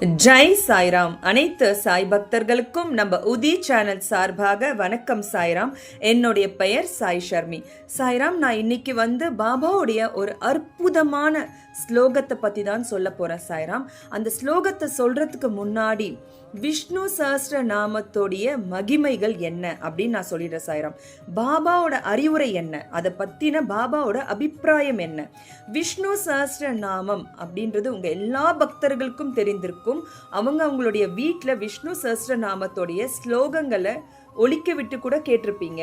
ஜெய் சாய்ராம். அனைத்து சாய் பக்தர்களுக்கும் நம்ம உதி சேனல் சார்பாக வணக்கம் சாய்ராம். என்னுடைய பெயர் சாய் ஷர்மி. சாய்ராம் நான் இன்னைக்கு வந்து பாபாவுடைய ஒரு அற்புதமான ஸ்லோகத்தை பற்றி தான் சொல்ல போகிறேன் சாய்ராம். அந்த ஸ்லோகத்தை சொல்கிறதுக்கு முன்னாடி விஷ்ணு சஹஸ்ர நாமத்தோடைய மகிமைகள் என்ன அப்படின்னு நான் சொல்லிடுறேன் சாய்ராம். பாபாவோட அறிவுரை என்ன? அதை பற்றின பாபாவோட அபிப்பிராயம் என்ன? விஷ்ணு சஹஸ்ர நாமம் அப்படின்றது உங்கள் எல்லா பக்தர்களுக்கும் தெரிந்திருக்கும். அவங்க அவங்களுடைய வீட்டில் விஷ்ணு சஹஸ்ர நாமத்தோடைய ஸ்லோகங்களை ஒழிக்க விட்டு கூட கேட்டிருப்பீங்க.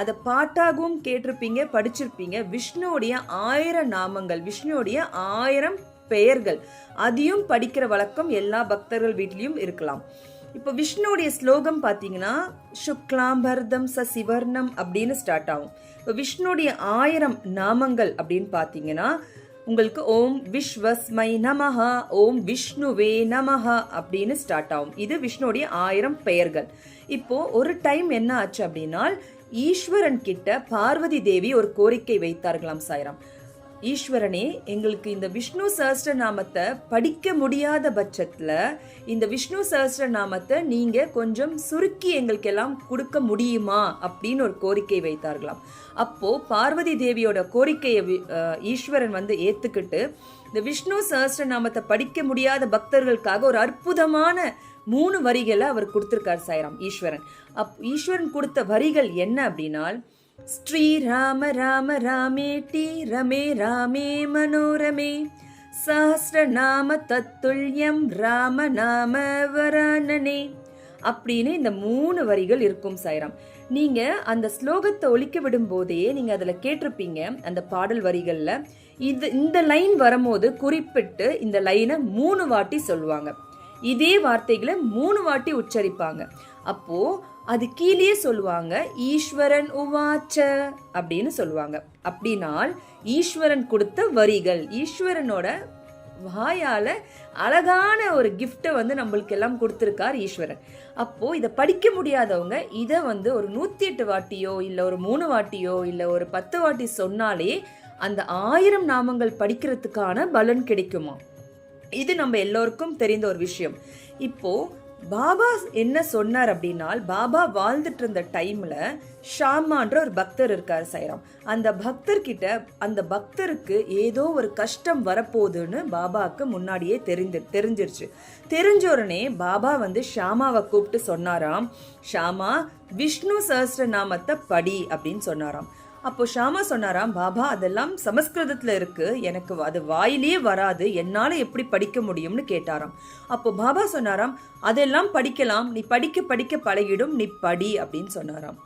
அதை பாட்டாகவும் கேட்டிருப்பீங்க படிச்சிருப்பீங்க. விஷ்ணுவுடைய ஆயிரம் நாமங்கள் விஷ்ணுவுடைய ஆயிரம் பெயர்கள் அதையும் படிக்கிற வழக்கம் எல்லா பக்தர்கள் வீட்லேயும் இருக்கலாம். இப்போ விஷ்ணுவுடைய ஸ்லோகம் பார்த்தீங்கன்னா சுக்லாம்பர்தம் ச சிவர்ணம் அப்படின்னு ஸ்டார்ட் ஆகும். இப்போ விஷ்ணுடைய ஆயிரம் நாமங்கள் அப்படின்னு பார்த்தீங்கன்னா உங்களுக்கு ஓம் விஸ்வஸ்மை நமஹா ஓம் விஷ்ணுவே நமஹா அப்படின்னு ஸ்டார்ட் ஆகும். இது விஷ்ணுடைய ஆயிரம் பெயர்கள். இப்போ ஒரு டைம் என்ன ஆச்சு அப்படின்னா ஈஸ்வரன் கிட்ட பார்வதி தேவி ஒரு கோரிக்கை வைத்தார்களாம் சாய்ராம். ஈஸ்வரனே எங்களுக்கு இந்த விஷ்ணு சஹஸ்ர நாமத்தை படிக்க முடியாத பட்சத்தில் இந்த விஷ்ணு சஹஸ்ர நாமத்தை நீங்கள் கொஞ்சம் சுருக்கி எங்களுக்கு எல்லாம் கொடுக்க முடியுமா? அப்படின்னு ஒரு கோரிக்கை வைத்தார்களாம். அப்போது பார்வதி தேவியோட கோரிக்கையை ஈஸ்வரன் வந்து ஏற்றுக்கிட்டு இந்த விஷ்ணு சஹஸ்ர நாமத்தை படிக்க முடியாத பக்தர்களுக்காக ஒரு அற்புதமான மூணு வரிகளை அவர் கொடுத்துருக்கார் சாய்ராம் ஈஸ்வரன். அப் ஈஸ்வரன் கொடுத்த வரிகள் என்ன அப்படின்னால் ஸ்ரீ ராம ராம ராமேட்டி ரமே ராமே மனோரமே. சஹஸ்ரநாம தத்துல்யம் ராம நாம வரானனே. அப்படின்னு இந்த மூணு வரிகள் இருக்கும் சாய்ராம். நீங்க அந்த ஸ்லோகத்தை ஒழிக்க விடும் போதே நீங்க அதுல கேட்டிருப்பீங்க அந்த பாடல் வரிகள்ல. இது இந்த லைன் வரும்போது குறிப்பிட்டு இந்த லைனை மூணு வாட்டி சொல்லுவாங்க. இதே வார்த்தைகளை மூணு வாட்டி உச்சரிப்பாங்க. அப்போ அது கீழே சொல்லுவாங்க ஈஸ்வரன் உவாச்ச அப்படின்னு சொல்லுவாங்க. அப்படினால் ஈஸ்வரன் கொடுத்த வரிகள் ஈஸ்வரனோட வாயால அழகான ஒரு கிஃப்ட்டை வந்து நம்மளுக்கு எல்லாம் கொடுத்துருக்கார் ஈஸ்வரன். அப்போ இதை படிக்க முடியாதவங்க இதை வந்து ஒரு நூத்தி எட்டு வாட்டியோ இல்லை ஒரு மூணு வாட்டியோ இல்லை ஒரு பத்து வாட்டி சொன்னாலே அந்த ஆயிரம் நாமங்கள் படிக்கிறதுக்கான பலன் கிடைக்குமா இது நம்ம எல்லோருக்கும் தெரிந்த ஒரு விஷயம். இப்போ பாபா என்ன சொன்னார் அப்படின்னா பாபா வாழ்ந்துட்டு இருந்த டைம்ல ஷாமான்ற ஒரு பக்தர் இருக்கார் சைராம். அந்த பக்தர்கிட்ட அந்த பக்தருக்கு ஏதோ ஒரு கஷ்டம் வரப்போகுதுன்னு பாபாவுக்கு முன்னாடியே தெரிந்து தெரிஞ்சிருச்சு. தெரிஞ்ச உடனே பாபா வந்து ஷாமாவை கூப்பிட்டு சொன்னாராம் ஷாமா விஷ்ணு சஹஸ்ர நாமத்தை படி அப்படின்னு சொன்னாராம். அப்போ ஷாமா சொன்னாராம் பாபா அதெல்லாம் சமஸ்கிருதத்துல இருக்கு. எனக்கு அது வாயிலே வராது. என்னால எப்படி படிக்க முடியும்னு கேட்டாராம். அப்போ பாபா சொன்னாராம் அதெல்லாம் படிக்கலாம். நீ படிக்க படிக்க பழகிடும். நீ படி அப்படின்னு சொன்னாராம்.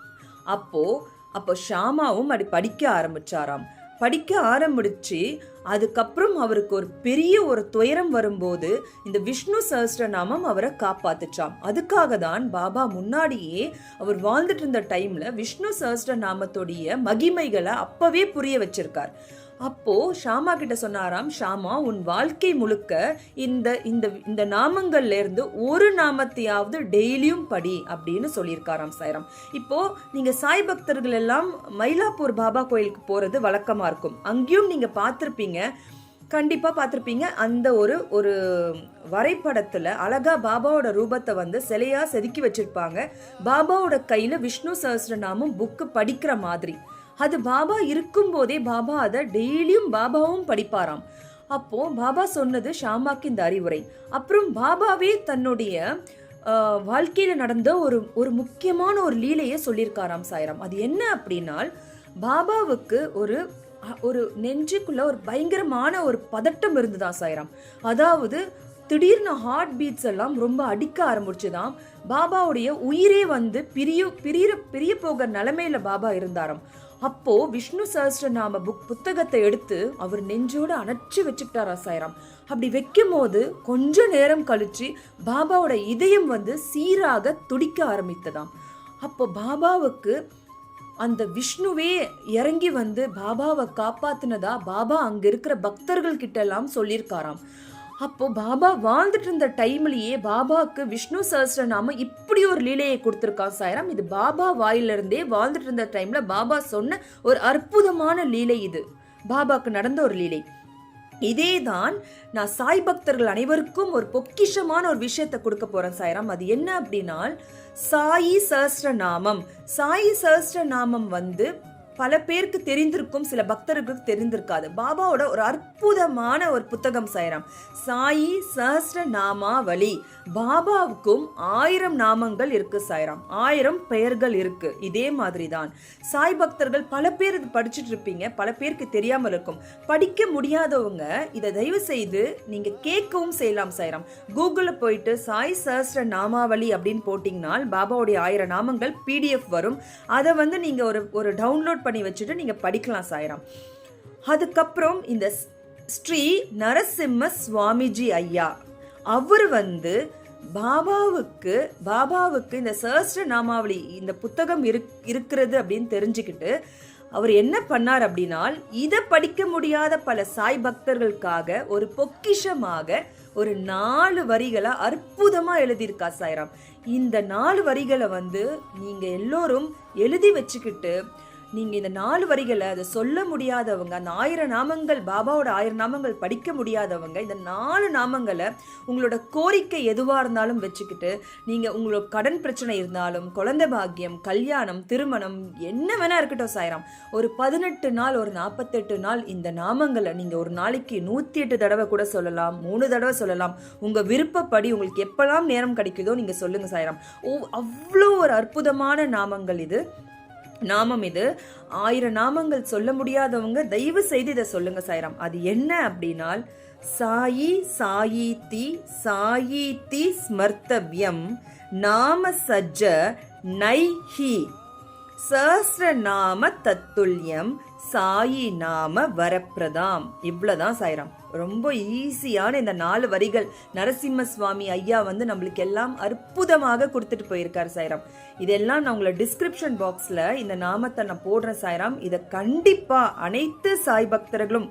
அப்போ அப்போ ஷாமாவும் அப்படி படிக்க ஆரம்பிச்சாராம். படிக்க ஆரம்பிச்சு அதுக்கப்புறம் அவருக்கு ஒரு பெரிய ஒரு துயரம் வரும்போது இந்த விஷ்ணு சஹஸ்ரநாமம் அவரை காப்பாத்துச்சாம். அதுக்காக தான் பாபா முன்னாடியே அவர் வாழ்ந்துட்டு இருந்த டைம்ல விஷ்ணு சஹஸ்ரநாமத்தோடைய மகிமைகளை அப்பவே புரிய வச்சிருக்கார். அப்போ ஷாமா கிட்ட சொன்னாராம் ஷாமா உன் வாழ்க்கை முழுக்க இந்த இந்த இந்த நாமங்கள்ல இருந்து ஒரு நாமத்தையாவது டெய்லியும் படி அப்படின்னு சொல்லியிருக்காராம் சாய்ராம். இப்போ நீங்க சாய் பக்தர்கள் எல்லாம் மயிலாப்பூர் பாபா கோயிலுக்கு போறது வழக்கமா இருக்கும். அங்கேயும் நீங்க பார்த்துருப்பீங்க. கண்டிப்பாக பார்த்துருப்பீங்க. அந்த ஒரு ஒரு வரைபடத்தில் அழகா பாபாவோட ரூபத்தை வந்து சிலையாக செதுக்கி வச்சிருப்பாங்க. பாபாவோட கையில் விஷ்ணு சஹசிரநாமம் புக்கு படிக்கிற மாதிரி. அது பாபா இருக்கும்போதே பாபா அதை டெய்லியும் பாபாவும் படிப்பாராம். அப்போ பாபா சொன்னது ஷாமாக்கு இந்த அறிவுரை. அப்புறம் பாபாவே தன்னுடைய வாழ்க்கையில் நடந்த ஒரு ஒரு முக்கியமான ஒரு லீலையை சொல்லியிருக்காராம் சாய்ராம். அது என்ன அப்படின்னால் பாபாவுக்கு ஒரு ஒரு நெஞ்சுக்குள்ள ஒரு பயங்கரமான ஒரு பதட்டம் இருந்துதான் சாய்ராம். அதாவது திடீர்னு ஹார்ட் பீட்ஸ் எல்லாம் ரொம்ப அடிக்க ஆரம்பிச்சுதான் பாபாவுடைய உயிரே வந்து பிரிய பிரிய பிரிய போக நிலைமையில பாபா இருந்தாராம். அப்போ விஷ்ணு சஹஸ்ரநாம புக் புத்தகத்தை எடுத்து அவர் நெஞ்சோட அணைச்சு வச்சுக்கிட்டாரா சாய்ராம். அப்படி வைக்கும் போது கொஞ்ச நேரம் கழிச்சு பாபாவோட இதயம் வந்து சீராக துடிக்க ஆரம்பித்ததாம். அப்போ பாபாவுக்கு அந்த விஷ்ணுவே இறங்கி வந்து பாபாவை காப்பாத்தினதா பாபா அங்க இருக்கிற பக்தர்கள் கிட்ட எல்லாம் சொல்லியிருக்காராம். அப்போ பாபா வாழ்ந்துட்டு இருந்த டைம்லயே பாபாவுக்கு விஷ்ணு சஹசிரநாம இப்படி ஒரு லீலையை கொடுத்துருக்கான் சாய்ராம். இது பாபா வாயிலிருந்தே வாழ்ந்துட்டு இருந்த டைம்ல பாபா சொன்ன ஒரு அற்புதமான லீலை இது. பாபாக்கு நடந்த ஒரு லீலை. இதேதான் நான் சாய் பக்தர்கள் அனைவருக்கும் ஒரு பொக்கிஷமான ஒரு விஷயத்தை கொடுக்க போறேன் சாய்ராம். அது என்ன அப்படின்னா சாயி சஹசிரநாமம். சாயி சஹசிரநாமம் வந்து பல பேருக்கு தெரிந்திருக்கும் சில பக்தர்களுக்கு தெரிந்திருக்காது. பாபாவோட ஒரு அற்புதமான ஒரு புத்தகம் சாயிராம். சாயி சஹஸ்ர நாமாவளி. பாபாவுக்கும் ஆயிரம் நாமங்கள் இருக்கு சாயிராம். ஆயிரம் பெயர்கள் இருக்கு. இதே மாதிரி தான் சாய் பக்தர்கள் பல பேர் இது படிச்சுட்டு இருப்பீங்க. பல பேருக்கு தெரியாமல் இருக்கும். படிக்க முடியாதவங்க இதை தயவு செய்து நீங்க கேட்கவும் செய்யலாம் சாய்ராம். கூகுளில் போயிட்டு சாய் சஹஸ்ர நாமாவளி அப்படின்னு போட்டிங்கனால் பாபாவுடைய ஆயிரம் நாமங்கள் பிடிஎஃப் வரும். அதை வந்து நீங்க ஒரு ஒரு டவுன்லோட் பண்ணி வச்சுட்டு நீங்கள் படிக்கலாம் சாய்ராம். அதுக்கப்புறம் இந்த ஸ்ரீ நரசிம்ம சுவாமிஜி ஐயா. அவர் வந்து பாபாவுக்கு பாபாவுக்கு இந்த சஹஸ்ர நாமாவளி இந்த புத்தகம் இருக் இருக்கிறது அப்படின்னு தெரிஞ்சுக்கிட்டு அவர் என்ன பண்ணார் அப்படின்னால் இதை படிக்க முடியாத பல சாய் பக்தர்களுக்காக ஒரு பொக்கிஷமாக ஒரு நாலு வரிகளை அற்புதமா எழுதியிருக்கா சாய்ராம். இந்த நாலு வரிகளை வந்து நீங்க எல்லோரும் எழுதி வச்சுக்கிட்டு நீங்கள் இந்த நாலு வரிகளை அதை சொல்ல முடியாதவங்க அந்த ஆயிரம் நாமங்கள் பாபாவோட ஆயிரம் நாமங்கள் படிக்க முடியாதவங்க இந்த நாலு நாமங்களை உங்களோட கோரிக்கை எதுவாக இருந்தாலும் வச்சுக்கிட்டு நீங்கள் உங்களோட கடன் பிரச்சனை இருந்தாலும் குழந்தை பாக்கியம் கல்யாணம் திருமணம் என்ன வேணா இருக்கட்டும் சாயிரம். ஒரு பதினெட்டு நாள் ஒரு நாற்பத்தெட்டு நாள் இந்த நாமங்களை நீங்கள் ஒரு நாளைக்கு நூற்றி எட்டு தடவை கூட சொல்லலாம் மூணு தடவை சொல்லலாம். உங்கள் விருப்பப்படி உங்களுக்கு எப்பெல்லாம் நேரம் கிடைக்குதோ நீங்கள் சொல்லுங்கள் சாயிரம். ஓ அவ்வளோ ஒரு அற்புதமான நாமங்கள் இது. நாமம் இது. ஆயிரம் நாமங்கள் சொல்ல முடியாதவங்க தயவு செய்து இதை சொல்லுங்க சாய்ராம். அது என்ன அப்படின்னால் சாயி சாயீதி சாயீதி ஸ்மர்த்தவியம் நாம சஜ்ஜ நைஹி. சஹசிரநாம தத்துல்யம் சாயி நாம வரப்பிரதாம் இவ்வளவுதான் சாய்ராம். ரொம்ப ஈஸியான இந்த நாலு வரிகள். நரசிம்ம சுவாமி ஐயா வந்து நம்மளுக்கு எல்லாம் அற்புதமாக கொடுத்துட்டு போயிருக்காரு சாய்ராம். இதெல்லாம் நான் உங்களை டிஸ்கிரிப்ஷன் பாக்ஸ்ல இந்த நாமத்தை நான் போடுறேன் சாய்ராம். இதை கண்டிப்பா அனைத்து சாய் பக்தர்களும்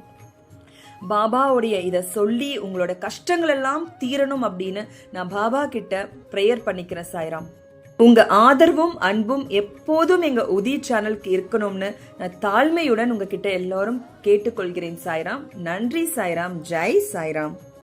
பாபாவுடைய இதை சொல்லி உங்களோட கஷ்டங்கள் எல்லாம் தீரணும் அப்படின்னு நான் பாபா கிட்ட ப்ரேயர் பண்ணிக்கிறேன் சாய்ராம். உங்க ஆதரவும் அன்பும் எப்போதும் எங்க உதி சேனலுக்கு இருக்கணும்னு நான் தாழ்மையுடன் உங்ககிட்ட எல்லாரும் கேட்டுக்கொள்கிறேன் சாய்ராம். நன்றி சாய்ராம். ஜெய் சாய்ராம்.